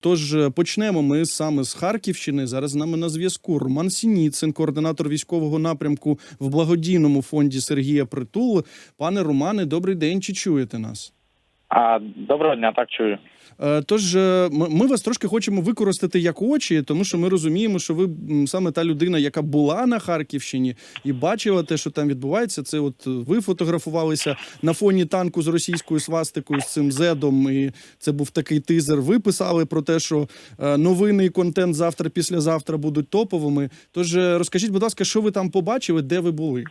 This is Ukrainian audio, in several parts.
Тож е, почнемо ми саме з Харківщини. Зараз з нами на зв'язку Роман Сініцин, координатор військового напрямку в благодійному фонді Сергія Притул. Пане Романе, добрий день. Чи чуєте нас? А доброго дня, так чую. Е, Тож е, ми вас трошки хочемо використати як очі, тому що ми розуміємо, що ви саме та людина, яка була на Харківщині і бачила те, що там відбувається. Це от е, ви фотографувалися на фоні танку з російською свастикою з цим зедом. І це був такий тизер. Ви писали про те, що новини і контент завтра, післязавтра будуть топовими. Тож розкажіть, будь ласка, що ви там побачили, де ви були?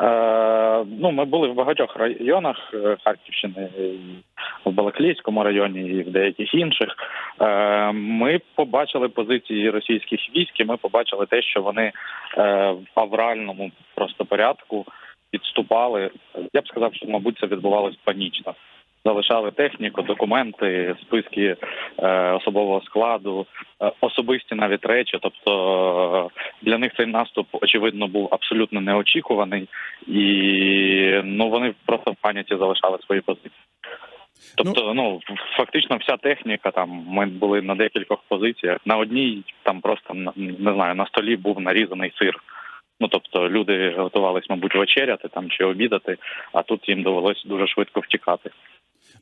Е, ну, ми були в багатьох районах е, Харківщини, в Балаклійському районі і в деяких інших. Е, ми побачили позиції російських військ, і ми побачили те, що вони е, в авральному просто порядку підступали. Я б сказав, що мабуть це відбувалось панічно. Залишали техніку, документи, списки е, особового складу, е, особисті навіть речі. Тобто е, для них цей наступ очевидно був абсолютно неочікуваний, і ну вони просто в паніці залишали свої позиції. Тобто, ну фактично, вся техніка там ми були на декількох позиціях. На одній там просто не знаю, на столі був нарізаний сир. Ну тобто люди готувались, мабуть, вечеряти там чи обідати, а тут їм довелося дуже швидко втікати.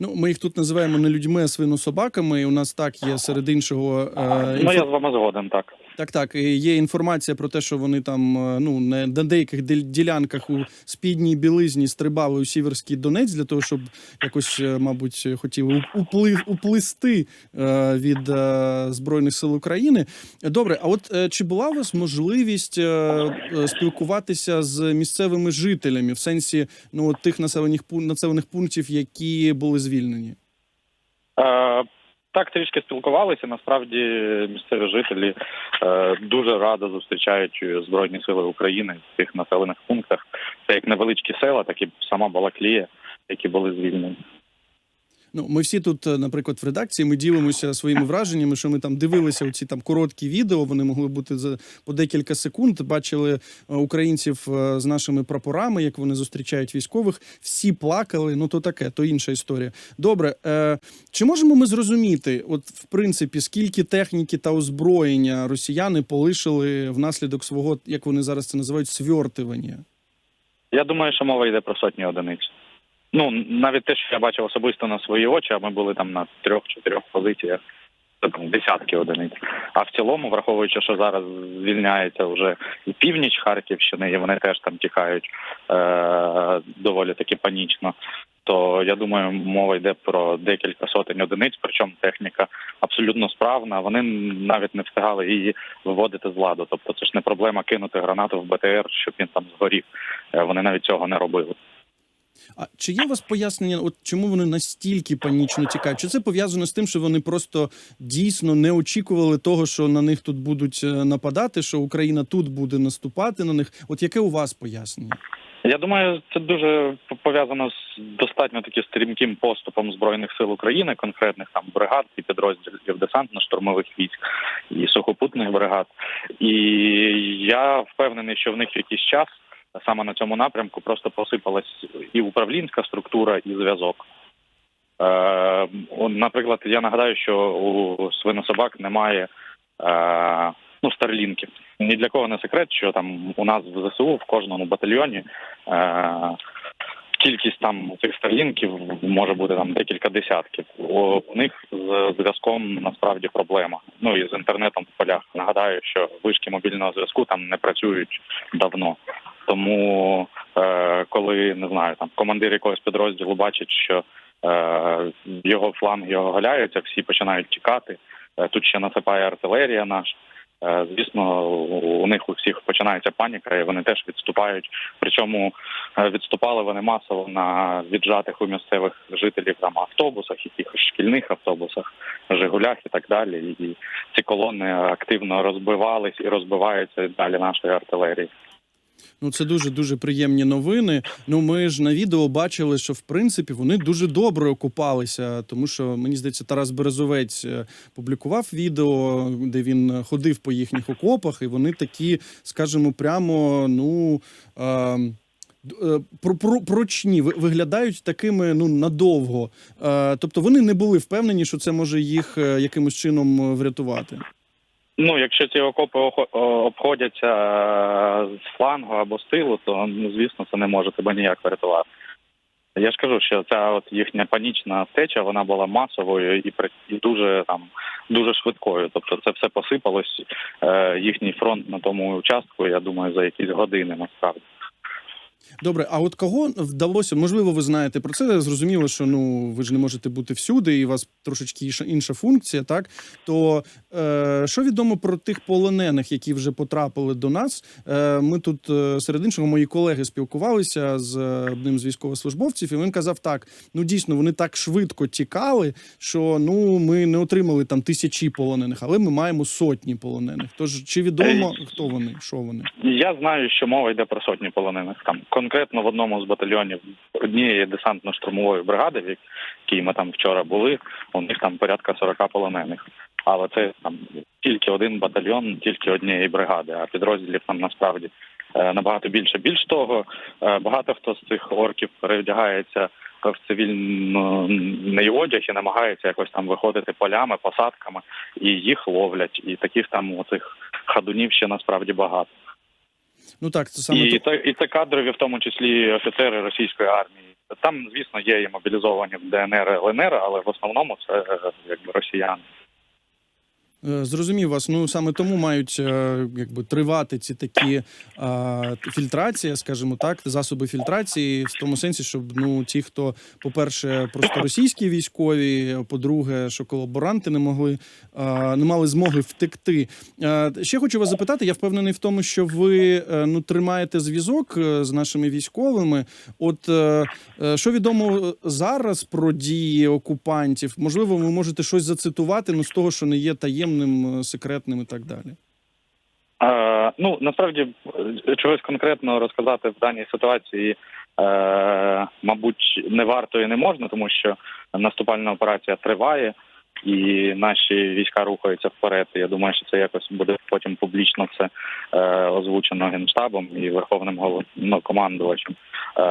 Ну, ми їх тут називаємо не людьми, а свинособаками. І у нас так є серед іншого. Е, Ну я з вами згоден, так. Так, так. Є інформація про те, що вони там е, ну не на деяких ділянках у спідній білизні стрибали у Сіверський Донець для того, щоб якось, е, мабуть, хотіли у- упли- уплисти е, від збройних сил України. Добре, а от чи була у вас можливість спілкуватися з місцевими жителями в сенсі ну тих населених населених пунктів, які були звільнені? Е, так, трішки спілкувалися. Насправді місцеві жителі е, дуже радо зустрічають Збройні Сили України в цих населених пунктах. Це як невеличкі села, так і сама Балаклія, які були звільнені. Ну, ми всі тут, е, наприклад, в редакції ми ділимося своїми враженнями, що ми там дивилися оці там короткі відео. Вони могли бути за по декілька секунд. Бачили е, українців е, з нашими прапорами, як вони зустрічають військових. Всі плакали. Ну то таке, то інша історія. Добре, е, чи можемо ми зрозуміти, от в принципі, скільки техніки та озброєння росіяни полишили внаслідок свого, як вони зараз це називають, свертивання? Я думаю, що мова йде про сотні одиниць. Ну навіть те, що я бачив особисто на свої очі, а ми були там на трьох-чотирьох позиціях. Це там десятки одиниць. А в цілому, враховуючи, що зараз звільняється вже і північ Харківщини, і вони теж там тікають е- доволі таки панічно. То я думаю, мова йде про декілька сотень одиниць, причому техніка абсолютно справна. Вони навіть не встигали її виводити з ладу. Тобто, це ж не проблема кинути гранату в БТР, щоб він там згорів. Е, Вони навіть цього не робили. А чи є у вас пояснення, от чому вони настільки панічно тікають? Чи це пов'язано з тим, що вони просто дійсно не очікували того, що на них тут будуть е, нападати, що Україна тут буде наступати на них? От яке у вас пояснення? Я думаю, це дуже пов'язано з достатньо таки стрімким поступом збройних сил України, конкретних там бригад і підрозділів десантно-штурмових військ і сухопутних бригад. І я впевнений, що в них якийсь час саме на цьому напрямку просто посипалась і управлінська структура, і зв'язок. Е, наприклад, я нагадаю, що у свинособак немає е, ну, старлінків. Ні для кого не секрет, що там у нас в ЗСУ в кожному батальйоні е, кількість там цих старлінків може бути там декілька десятків. У, них з зв'язком насправді проблема. Ну і з інтернетом в полях. Нагадаю, що вишки мобільного зв'язку там не працюють давно. Тому е, коли не знаю, там командир якогось підрозділу бачить, що е, його фланги оголяються, всі починають тікати. Е, Тут ще насипає артилерія наша. Е, Звісно, у них у всіх починається паніка, і вони теж відступають. Причому е, відступали вони масово на віджатих у місцевих жителів там автобусах, якихось шкільних автобусах, Жигулях і так далі. І ці колони активно розбивались і розбиваються далі нашої артилерії. Ну це дуже дуже приємні новини. Ну ми ж на відео бачили, що в принципі вони дуже добре окупалися, тому що мені здається, Тарас Березовець е, публікував відео, де він ходив по їхніх окопах, і вони такі, скажімо, прямо ну. Е, е, про, про, прочні, виглядають такими ну надовго. Е, тобто вони не були впевнені, що це може їх е, якимось чином врятувати. Ну, якщо ці окопи обходяться е, з флангу або з тилу, то ну, звісно, це не може тебе ніяк врятувати. Я ж кажу, що ця от їхня панічна втеча вона була масовою і і дуже там дуже швидкою. Тобто це все посипалось. Е, їхній фронт на тому участку, я думаю, за якісь години насправді. Добре, а от кого вдалося? Можливо, ви знаєте про це. Зрозуміло, що ну ви ж не можете бути всюди, і у вас трошечки інша, функція, так то е, що відомо про тих полонених, які вже потрапили до нас? Е, ми тут е, серед іншого мої колеги спілкувалися з е, одним з військовослужбовців, і він казав: так: ну дійсно, вони так швидко тікали, що ну ми не отримали там тисячі полонених, але ми маємо сотні полонених. Тож чи відомо хто вони, що вони? Я знаю, що мова йде про сотні полонених. Там конкретно в одному з батальйонів однієї десантно-штурмової бригади, в якій ми там вчора були, у них там порядка 40 полонених. Але це там тільки один батальйон, тільки однієї бригади, а підрозділів там насправді е, набагато більше. Більш того, е, багато хто з цих орків перевдягається в цивільний одяг і намагається якось там виходити полями, посадками, і їх ловлять. І таких там оцих хадунів ще насправді багато. Ну так, це саме І то- і це кадрові, в тому числі офіцери російської армії. Там, звісно, є і мобілізовані в ДНР, ЛНР, але в основному це е, якби росіяни. Е, Зрозумів вас. Ну саме тому мають е, якби тривати ці такі а, т- фільтрації, скажімо так, засоби фільтрації, в тому сенсі, щоб ну ті, хто, по-перше, просто російські військові, по-друге, що колаборанти не могли а, не мали змоги втекти. Е, Ще хочу вас запитати. Я впевнений в тому, що ви е, ну тримаєте зв'язок е, з нашими військовими. От е, е, що відомо зараз про дії окупантів? Можливо, ви можете щось зацитувати, ну з того, що не є таємним, е, секретним і так далі. Е, ну насправді е, чогось конкретно розказати в даній ситуації, е, мабуть, не варто і не можна, тому що наступальна операція триває. І наші війська рухаються вперед. Я думаю, що це якось буде потім публічно все е, озвучено генштабом і верховним головнокомандувачем. Е,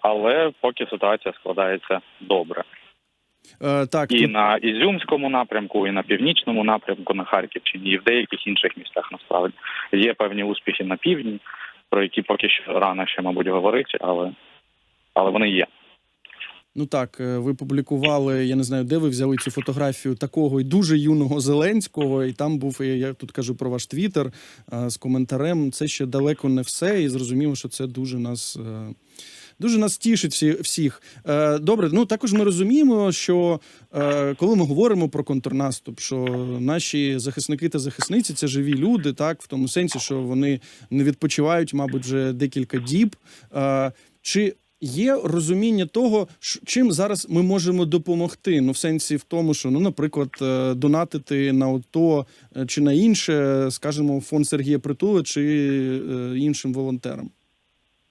але поки ситуація складається добре. Е, так, і тут, на Ізюмському напрямку, і на північному напрямку на Харківщині, і в деяких інших містах насправді є певні успіхи на півдні, про які поки що рано ще, мабуть, говорити, але, але вони є. ну так, е, ви публікували, я не знаю, де ви взяли цю фотографію такого і дуже юного Зеленського, і там був, я, тут кажу про ваш твіттер е, з коментарем. Це ще далеко не все, і зрозуміло, що це дуже нас. Дуже нас тішить всі, всіх. Е, добре, ну також ми розуміємо, що е, коли ми говоримо про контрнаступ, що наші захисники та захисниці це живі люди, так в тому сенсі, що вони не відпочивають, мабуть, вже декілька діб. Е, чи є розуміння того, чим зараз ми можемо допомогти? Ну, в сенсі в тому, що ну, наприклад, е, донатити на ото е, чи на інше, скажімо, фонд Сергія Притула чи е, іншим волонтерам.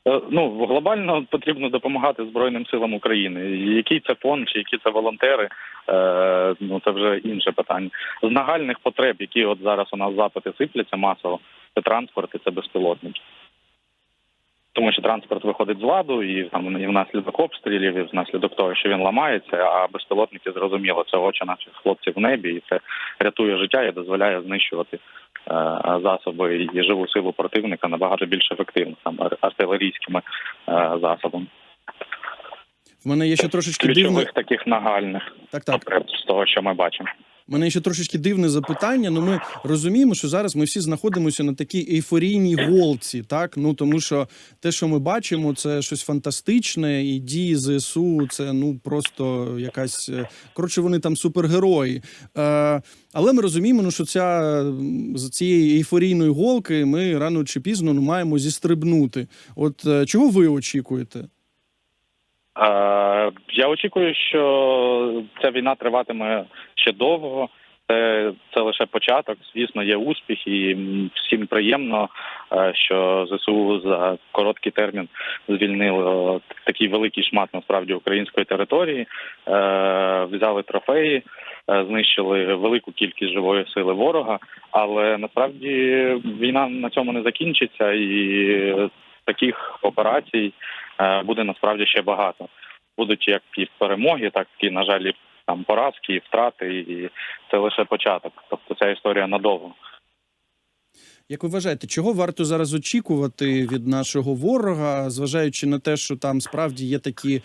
Е, Ну глобально потрібно допомагати Збройним силам України. Який це фонд, чи які це волонтери, е, ну це вже інше питання. З нагальних потреб, які от зараз у нас запити сипляться масово, це транспорт і це безпілотники. Тому що транспорт виходить з ладу, і там і внаслідок обстрілів, і внаслідок того, що він ламається, а безпілотники зрозуміло, це очі наших хлопців в небі, і це рятує життя і дозволяє знищувати засоби і живу силу противника набагато більш ефективно, там артилерійськими е, засобами. В мене є ще трошечки дивне. Таких нагальних Так, так. з того, що ми бачимо. Мене ще трошечки дивне запитання. Ну, ми розуміємо, що зараз ми всі знаходимося на такій ейфорійній голці, так ну тому що те, що ми бачимо, це щось фантастичне, і дії ЗСУ це ну просто якась е, коротше, вони там супергерої. Е, але ми розуміємо, ну, що ця з цієї ейфорійної голки ми рано чи пізно ну, маємо зістрибнути. От е, чого ви очікуєте? Е, Я очікую, що ця війна триватиме ще довго. Це, це лише початок. Звісно, є успіх, і всім приємно, е, що ЗСУ за короткий термін звільнило такий великий шмат насправді української території, е, взяли трофеї, е, знищили велику кількість живої сили ворога. Але насправді війна на цьому не закінчиться, і таких операцій буде насправді ще багато. Будуть як і перемоги, так і на жаль, там поразки, і втрати, і це лише початок. Тобто ця історія надовго. Як ви вважаєте, чого варто зараз очікувати від нашого ворога, зважаючи на те, що там справді є такі,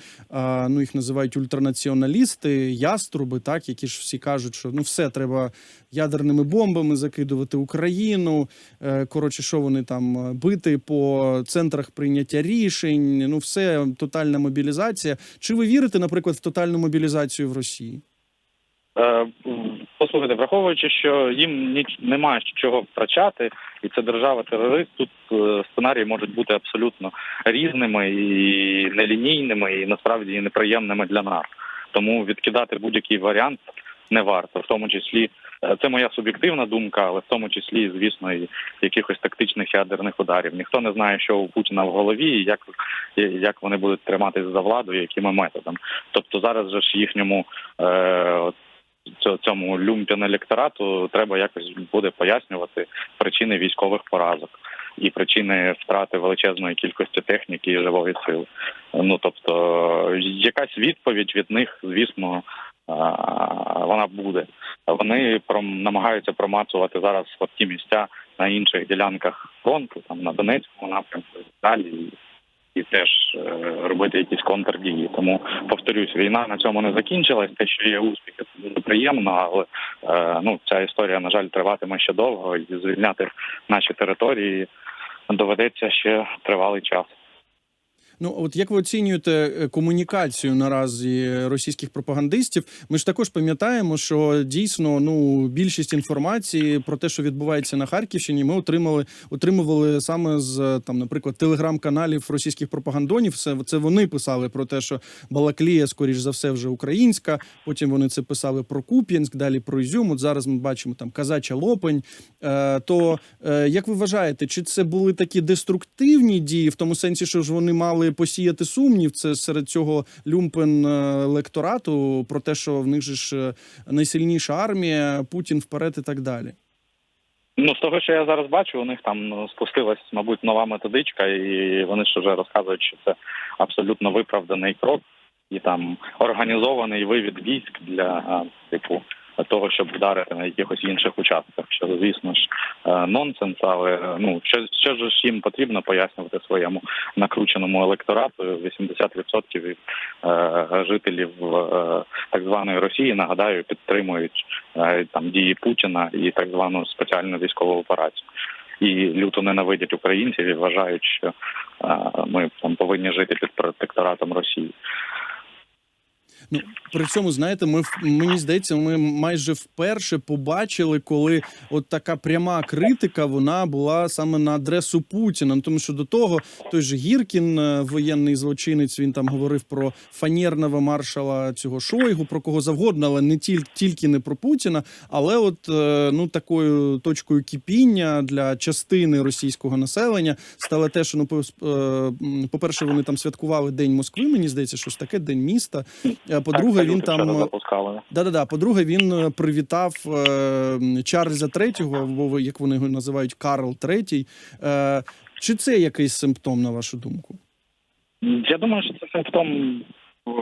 ну їх називають ультранаціоналісти, яструби, так які ж всі кажуть, що ну все треба ядерними бомбами закидувати Україну. Е, коротше, що вони там е, бити по центрах прийняття рішень? Ну, все тотальна мобілізація. Чи ви вірите, наприклад, в тотальну мобілізацію в Росії? Послухайте, враховуючи, що їм ніч немає чого втрачати, і це держава-терорист, тут е, сценарії можуть бути абсолютно різними і нелінійними, і насправді і неприємними для нас. Тому відкидати будь-який варіант не варто, в тому числі е, це моя суб'єктивна думка, але в тому числі, звісно, і якихось тактичних ядерних ударів. Ніхто не знає, що у Путіна в голові, і як, як вони будуть триматись за владу, якими методами. Тобто зараз же ж їхньому е, цьому люмпін електорату треба якось буде пояснювати причини військових поразок і причини втрати величезної кількості техніки і живої сили. Ну тобто, якась відповідь від них, звісно, вона буде. Вони намагаються промацувати зараз слабкі місця на інших ділянках фронту, там на Донецькому напрямку і далі. І теж е, робити якісь контрдії. Тому повторюсь, війна на цьому не закінчилась. Те, що є успіхи, це дуже приємно, але е, ну ця історія, на жаль, триватиме ще довго, і звільняти наші території доведеться ще тривалий час. Ну, от як ви оцінюєте е, комунікацію наразі російських пропагандистів? Ми ж також пам'ятаємо, що дійсно ну більшість інформації про те, що відбувається на Харківщині, ми отримали отримували саме з там, наприклад, телеграм-каналів російських пропагандонів. Це це вони писали про те, що Балаклія, скоріш за все, вже українська. Потім вони це писали про Куп'янськ, далі про Ізюм. От зараз ми бачимо там Казача Лопень. Е, то е, як ви вважаєте, чи це були такі деструктивні дії, в тому сенсі, що ж вони мали посіяти сумнів це серед цього люмпен е, лекторату про те, що в них же ж е, найсильніша армія, Путін вперед і так далі. Ну, з того, що я зараз бачу, у них там ну, спустилась, мабуть, нова методичка, і вони ж вже розказують, що це абсолютно виправданий крок і там організований вивід військ для типу того, щоб вдарити на якихось інших участках. Що звісно ж е, нонсенс, але ну що, що ж їм потрібно пояснювати своєму накрученому електорату. 80% від е, жителів е, так званої Росії нагадаю підтримують там дії Путіна і так звану спеціальну військову операцію. І люто ненавидять українців і вважають, що ми там повинні жити під протекторатом Росії. Ну при цьому знаєте, ми мені здається, ми майже вперше побачили, коли от така пряма критика вона була саме на адресу Путіна. Тому що до того той же Гіркін, е, воєнний злочинець, він там говорив про фанерного маршала цього Шойгу, про кого завгодно, але не тільки тільки не про Путіна. Але от е, ну такою точкою кипіння для частини російського населення стало те, що ну по, е, по-перше, вони там святкували День Москви. Мені здається, щось таке, День міста. Е, По-друге, Так, він там да-да-да. По-друге, він е, привітав е, Чарльза третього, або як вони його називають, Карл Третій. Е, чи це якийсь симптом, на вашу думку? Я думаю, що це симптом е,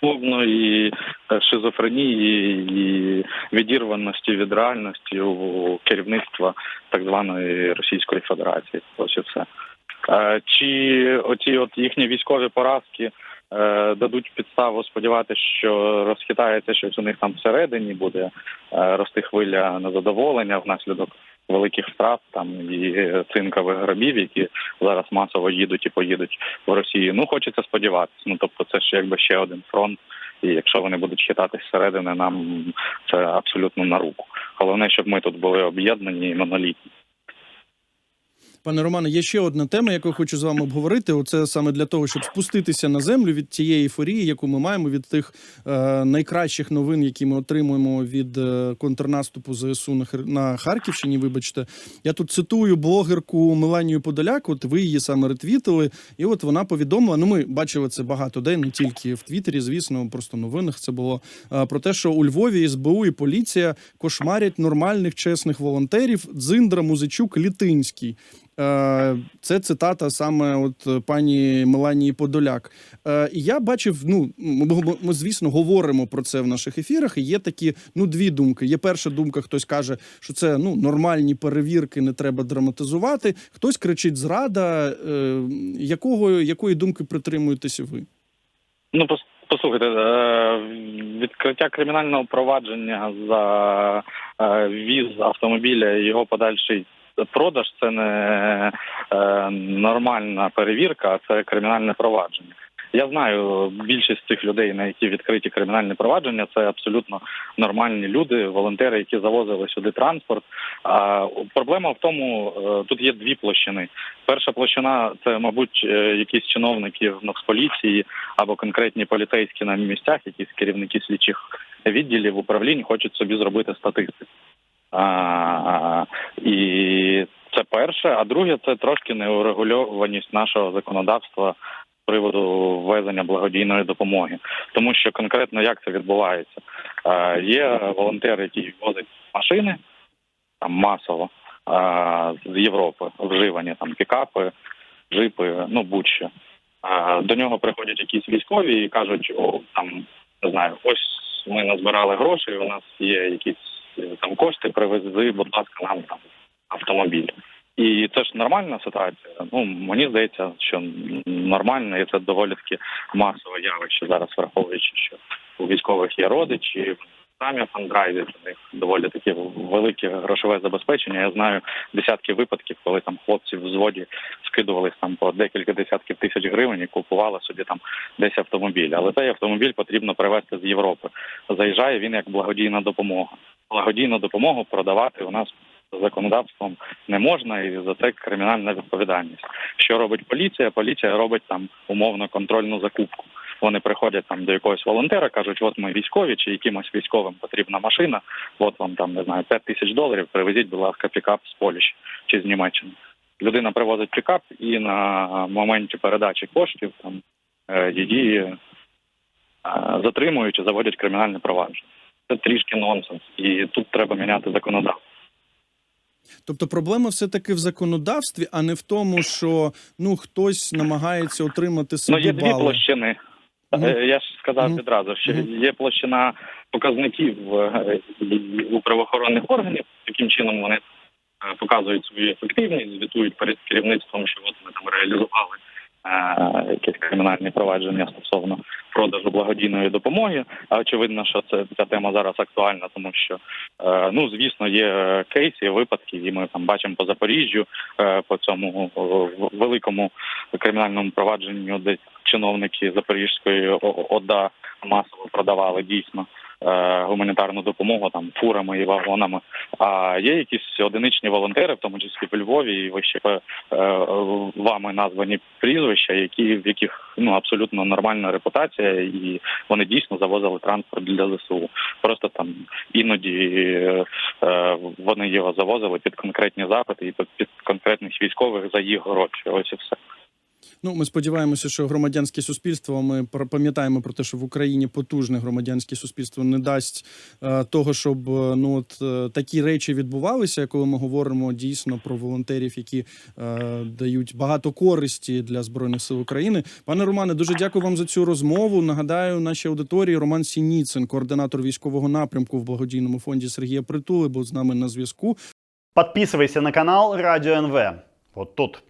повної е, шизофренії і відірваності від реальності у керівництва так званої Російської Федерації. Ось і все. Е, Чи оці от їхні військові поразки е, дадуть підставу сподіватися, що розхитається щось у них там всередині, буде е, рости хвиля незадоволення внаслідок великих втрат там і е, цинкових гробів, які зараз масово їдуть і поїдуть в Росію. Ну хочеться сподіватися. Ну тобто, це ж якби ще один фронт. І якщо вони будуть читати зсередини, нам це абсолютно на руку. Головне, щоб ми тут були об'єднані і монолітні. Пане Романе, є ще одна тема, яку я хочу з вами обговорити. Оце саме для того, щоб спуститися на землю від тієї ейфорії, яку ми маємо від тих е, найкращих новин, які ми отримуємо від е, контрнаступу ЗСУ на, на Харківщині. Вибачте, я тут цитую блогерку Меланію Подоляк. От ви її саме ретвітили, і от вона повідомила. Ну, ми бачили це багато де, не тільки в Твіттері, звісно, просто новинах це було е, про те, що у Львові СБУ і поліція кошмарять нормальних чесних волонтерів Дзиндра, Музичук, Літинський. Е, Це цитата саме от е, пані Меланії Подоляк. Е, я бачив, ну ми, звісно говоримо про це в наших ефірах. Є такі ну дві думки. Є перша думка, хтось каже, що це ну нормальні перевірки, не треба драматизувати. Хтось кричить зрада. Якого якої думки притримуєтеся ви? Ну, послухайте, відкриття кримінального провадження за віз автомобіля і його подальший продаж це не е, нормальна перевірка, а це кримінальне провадження. Я знаю більшість цих людей, на які відкриті кримінальні провадження, це абсолютно нормальні люди, волонтери, які завозили сюди транспорт. А проблема в тому, е, тут є дві площини. Перша площина це, мабуть, е, якісь чиновники в Нацполіції або конкретні поліцейські на місцях, якісь керівники слідчих відділів управлінь хочуть собі зробити статистику. А, і це перше. А друге, це трошки неурегульованість нашого законодавства з приводу ввезення благодійної допомоги. Тому що конкретно як це відбувається? А, є волонтери, які возять машини там масово а, з Європи, вживані там пікапи, джипи, ну будь-що. До нього приходять якісь військові і кажуть, о, там не знаю, ось ми назбирали гроші, у нас є якісь там кошти, привези, будь ласка, нам там автомобіль. І це ж нормальна ситуація. Ну мені здається, що нормально, і це доволі таки масове явище зараз, враховуючи, що у військових є родичі, самі фандрайзять, у них доволі таке велике грошове забезпечення. Я знаю десятки випадків, коли там хлопці в взводі скидувались там по декілька десятків тисяч гривень і купували собі там десь автомобіль. Але цей автомобіль потрібно привезти з Європи. Заїжджає він як благодійна допомога. Благодійну допомогу продавати у нас законодавством не можна, і за це кримінальна відповідальність. Що робить поліція? Поліція робить там умовно контрольну закупку. Вони приходять там до якогось волонтера, кажуть, от ми військові, чи якимось військовим потрібна машина, от вам там не знаю 5 тисяч доларів. Привезіть, будь ласка, пікап з Польщі чи з Німеччини. Людина привозить пікап, і на моменті передачі коштів там е, її е, затримують і заводять кримінальне провадження. Це трішки нонсенс, і тут треба міняти законодавство. Тобто проблема все таки в законодавстві, а не в тому, що ну хтось намагається отримати Ну собі є дві бали. площини. Е, Я ж сказав Мгм. відразу, що Мгм. є площина показників е, у правоохоронних органів. Таким чином вони е, показують свою ефективність, звітують перед керівництвом, що от ми там реалізували якесь кримінальне провадження стосовно продажу благодійної допомоги. А очевидно, що це ця тема зараз актуальна, тому що е, ну звісно є кейси, випадки, і ми там бачимо по Запоріжжю, е, по цьому великому кримінальному провадженню, де чиновники Запорізької ОДА масово продавали дійсно е, гуманітарну допомогу там фурами і вагонами. А є якісь одиничні волонтери, в тому числі в Львові, і ви ще е, вами названі прізвища, які в яких ну абсолютно нормальна репутація, і вони дійсно завозили транспорт для ЗСУ. Просто там іноді е, е, вони його завозили під конкретні запити і під конкретних військових за їх гроші. Ось і все. Ну, ми сподіваємося, що громадянське суспільство. Ми пам'ятаємо про те, що в Україні потужне громадянське суспільство не дасть е, того, щоб е, ну от е, такі речі відбувалися, коли ми говоримо дійсно про волонтерів, які е, дають багато користі для збройних сил України. Пане Романе, дуже дякую вам за цю розмову. Нагадаю, нашій аудиторії Роман Сініцин, координатор військового напрямку в благодійному фонді Сергія Притули, був з нами на зв'язку. Подписывайся на канал Радио НВ. Вот тут.